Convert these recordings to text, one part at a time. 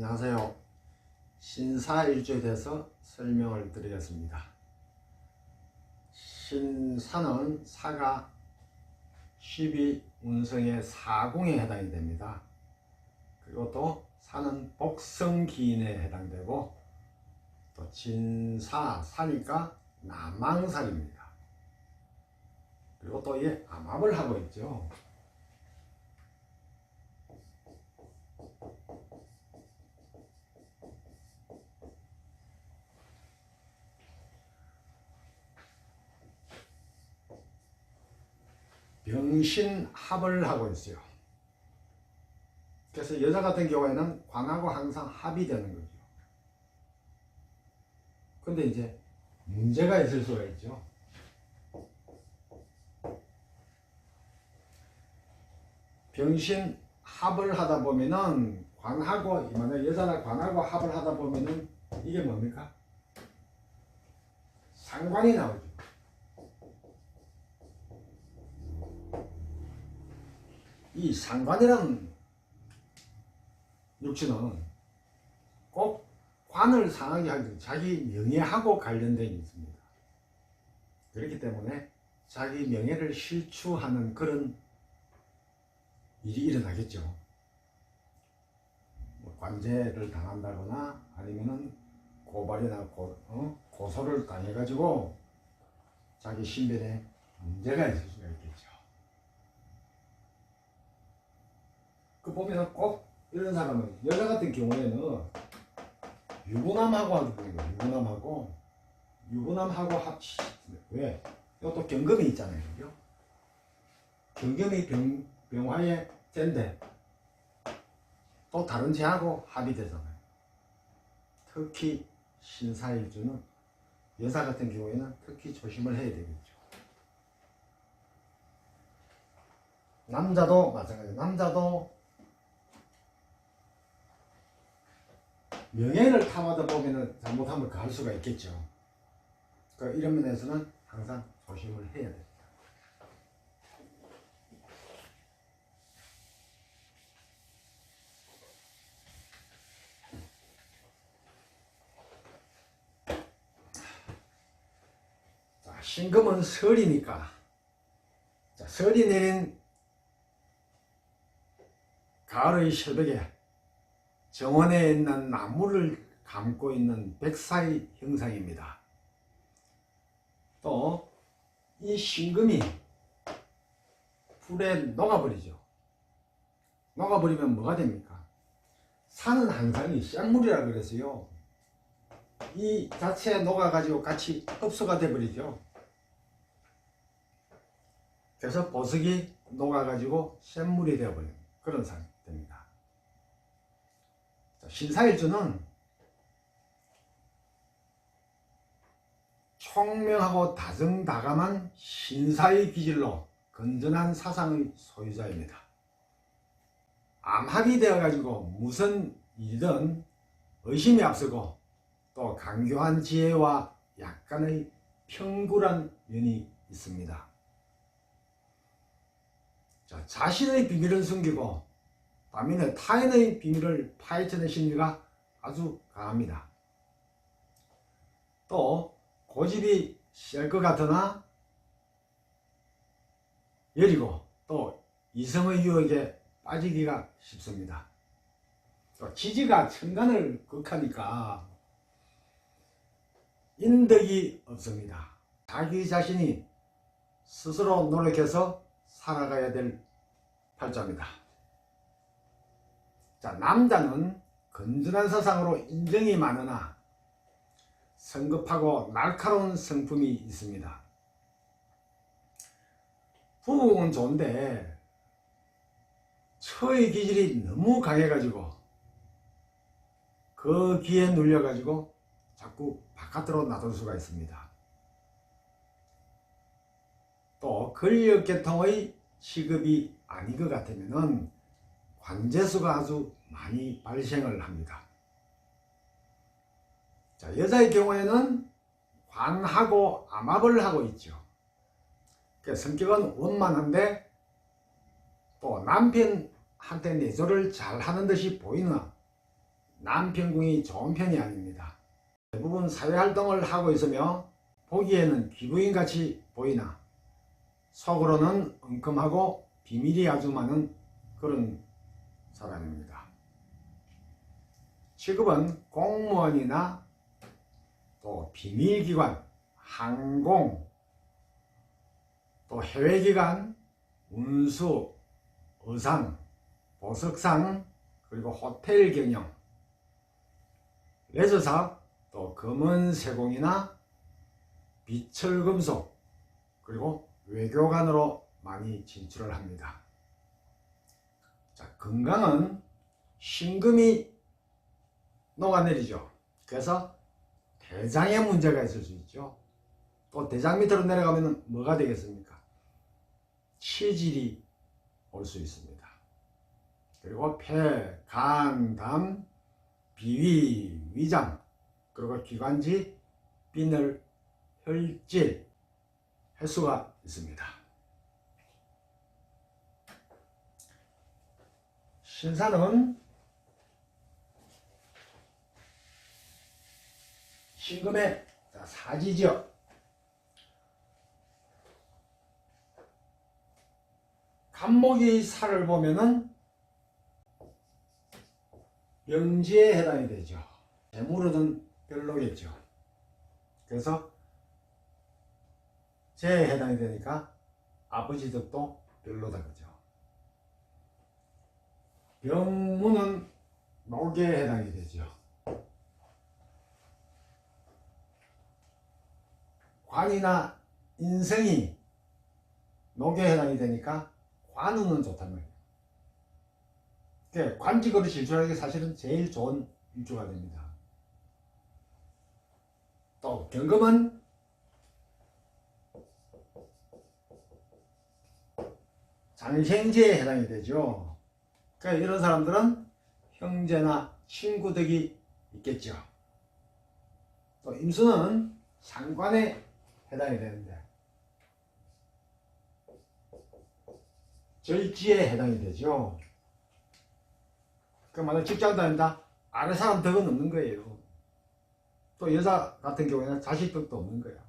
안녕하세요. 신사일주에 대해서 설명을 드리겠습니다. 신사는 사가 12 운성의 사궁에 해당이 됩니다. 그리고 또 사는 복성기인에 해당되고 또 진사, 사니까 남망살입니다. 그리고 또 이게 암압을 하고 있죠. 병신합을 하고 있어요. 그래서 여자 같은 경우에는 관하고 항상 합이 되는 거죠. 근데 이제 문제가 있을 수가 있죠. 병신 합을 하다 보면은 관하고 만약 여자나 관하고 합을 하다 보면은 이게 뭡니까? 상관이 나오죠. 이 상관이라는 육신은 꼭 관을 상하게 하기 자기 명예하고 관련된 있습니다. 그렇기 때문에 자기 명예를 실추하는 그런 일이 일어나겠죠. 뭐 관제를 당한다거나 아니면은 고발이나 고, 어? 고소를 당해가지고 자기 신변에 문제가 있을 수가 있겠죠. 그 보면 꼭 이런 사람은 여자 같은 경우에는 유부남하고 하거든요. 유부남하고 유부남하고 합치 왜? 이것도 경금이 있잖아요. 그죠? 경금이 병, 병화의 젠데 또 다른 제하고 합이 되잖아요. 특히 신사일주는 여자 같은 경우에는 특히 조심을 해야 되겠죠. 남자도 마찬가지. 남자도 명예를 탐하다 보면은 잘못하면 가할 수가 있겠죠. 그러니까 이런 면에서는 항상 조심을 해야 됩니다. 자, 신금은 설이니까 자, 설이 내린 가을의 새벽에 정원에 있는 나무를 감고 있는 백사의 형상입니다. 또 이 신금이 불에 녹아버리죠. 녹아버리면 뭐가 됩니까? 산은 항상 이 쌍물이라 그래서요. 이 자체에 녹아가지고 같이 흡수가 돼버리죠. 그래서 보석이 녹아가지고 샘물이 되어버리는 그런 상태입니다. 신사일주는 총명하고 다정다감한 신사의 기질로 건전한 사상의 소유자입니다. 암합이 되어가지고 무슨 일이든 의심이 앞서고 또 강교한 지혜와 약간의 평굴한 면이 있습니다. 자, 자신의 비밀을 숨기고 반면에 타인의 비밀을 파헤치는 심리가 아주 강합니다. 또 고집이 셀 것 같으나 여리고 또 이성의 유혹에 빠지기가 쉽습니다. 또 지지가 천간을 극하니까 인덕이 없습니다. 자기 자신이 스스로 노력해서 살아가야 될 팔자입니다. 자, 남자는 건전한 사상으로 인정이 많으나 성급하고 날카로운 성품이 있습니다. 부부는 좋은데 처의 기질이 너무 강해가지고 그 기에 눌려가지고 자꾸 바깥으로 놔둘 수가 있습니다. 또 근력계통의 취급이 아닌 것 같으면 은 관제수가 아주 많이 발생을 합니다. 자, 여자의 경우에는 관하고 암압을 하고 있죠. 그 성격은 원만한데 또 남편한테 내조를 잘 하는 듯이 보이나 남편궁이 좋은 편이 아닙니다. 대부분 사회활동을 하고 있으며 보기에는 기부인같이 보이나 속으로는 엉큼하고 비밀이 아주 많은 그런 사람입니다. 직업은 공무원이나 또 비밀기관, 항공, 또 해외기관, 운수, 의상, 보석상, 그리고 호텔 경영, 레저사업, 또 금은세공이나 비철금속, 그리고 외교관으로 많이 진출을 합니다. 자, 건강은 신금이 녹아내리죠. 그래서 대장에 문제가 있을 수 있죠. 또 대장 밑으로 내려가면 뭐가 되겠습니까? 치질이 올 수 있습니다. 그리고 폐, 간, 담, 비위, 위장, 그리고 기관지, 비늘, 혈질, 횟수가 있습니다. 신사는 신금의 자, 사지죠. 간목이 살을 보면은 영지에 해당이 되죠. 재물은 별로겠죠. 그래서 재에 해당이 되니까 아버지 덕도 별로다 그죠. 병무는 목에 해당이 되죠. 관이나 인생이 녹에 해당이 되니까 관우는 좋단 말이에요. 그러니까 관직으로 진출하는 게 사실은 제일 좋은 일주가 됩니다. 또 경금은 장생제에 해당이 되죠. 그러니까 이런 사람들은 형제나 친구 덕이 있겠죠. 또 임수는 상관에 해당이 되는데 절지에 해당이 되죠. 그 만약 직장 다닌다 아래 사람 덕은 없는 거예요. 또 여자 같은 경우에는 자식 덕도 없는 거야.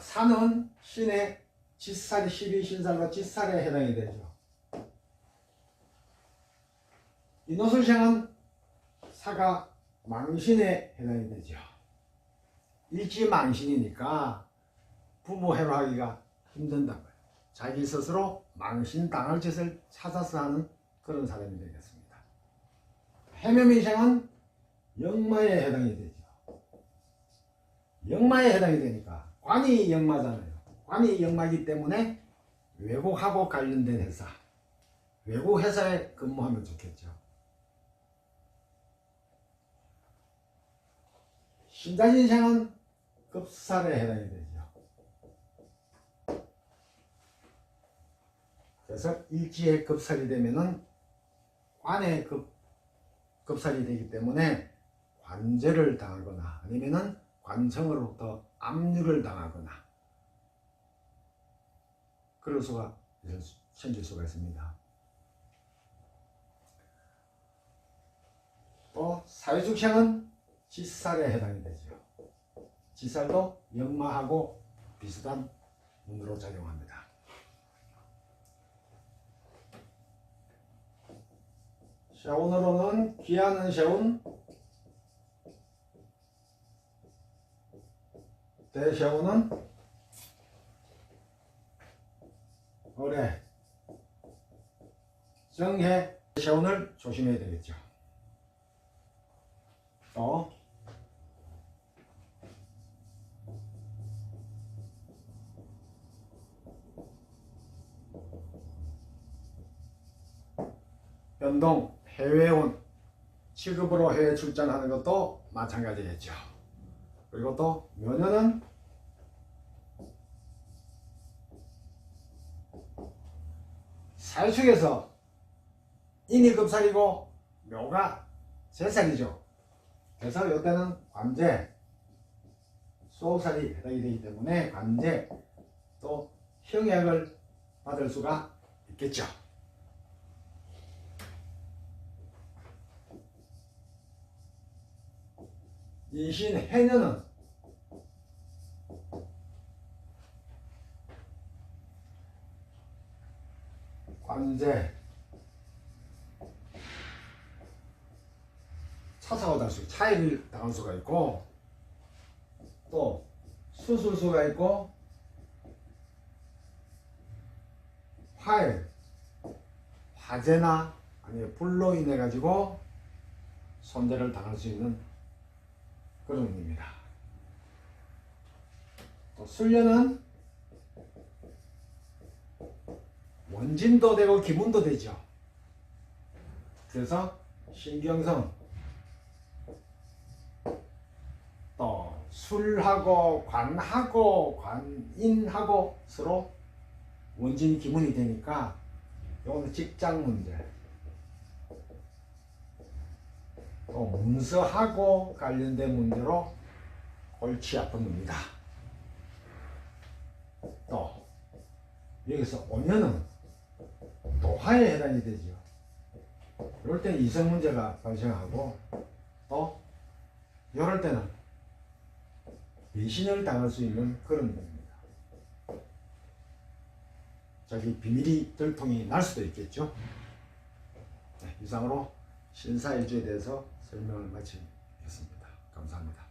자, 산은 신의 지살이 12신살로 지살에 해당이 되죠. 이노술생은 사가 망신에 해당이 되죠. 일지망신이니까 부모 해로하기가 말이에요. 자기 스스로 망신 당할 짓을 찾아서 하는 그런 사람이 되겠습니다. 해묘민생은 역마에 해당이 되죠. 역마에 해당이 되니까 관이 역마잖아요. 관이 역마이기 때문에 외국하고 관련된 회사, 외국 회사에 근무하면 좋겠죠. 신자신생은 급살에 해당이 되죠. 그래서 일지에 급살이 되면은 관에 급, 급살이 되기 때문에 관제를 당하거나 아니면은 관청으로부터 압류를 당하거나 그럴 수가 생길 수가 있습니다. 또 사회축생은 지살에 해당이 되죠. 지살도 역마하고 비슷한 운으로 작용합니다. 샤운으로는 귀하는 샤운, 대샤운은 어뢰, 정해 샤운을 조심해야 되겠죠. 또 연동, 해외온, 취급으로 해외 출장하는 것도 마찬가지겠죠. 그리고 또 묘년은 사회축에서 인이 급살이고 묘가 세살이죠. 그래서 이때는 관제, 수옥살이 해당이 되기 때문에 관제 또 형약을 받을 수가 있겠죠. 인신 해녀는 관제 차사고 달 수, 차이를 당할 수가 있고 또 수술수가 있고 화해 화재나 아니면 불로 인해 가지고 손대를 당할 수 있는 의미입니다. 또 술련은 원진도 되고 기문도 되죠. 그래서 신경성 또 술하고 관하고 관인하고 서로 원진 기문이 되니까 이거는 직장 문제 또 문서하고 관련된 문제로 골치 아픈 겁니다. 또 여기서 오면은 도화에 해당이 되죠. 이럴 때는 이성 문제가 발생하고 또 이럴 때는 배신을 당할 수 있는 그런 겁니다. 자기 비밀이 들통이 날 수도 있겠죠. 네, 이상으로 신사일주에 대해서 설명을 마치겠습니다. 감사합니다.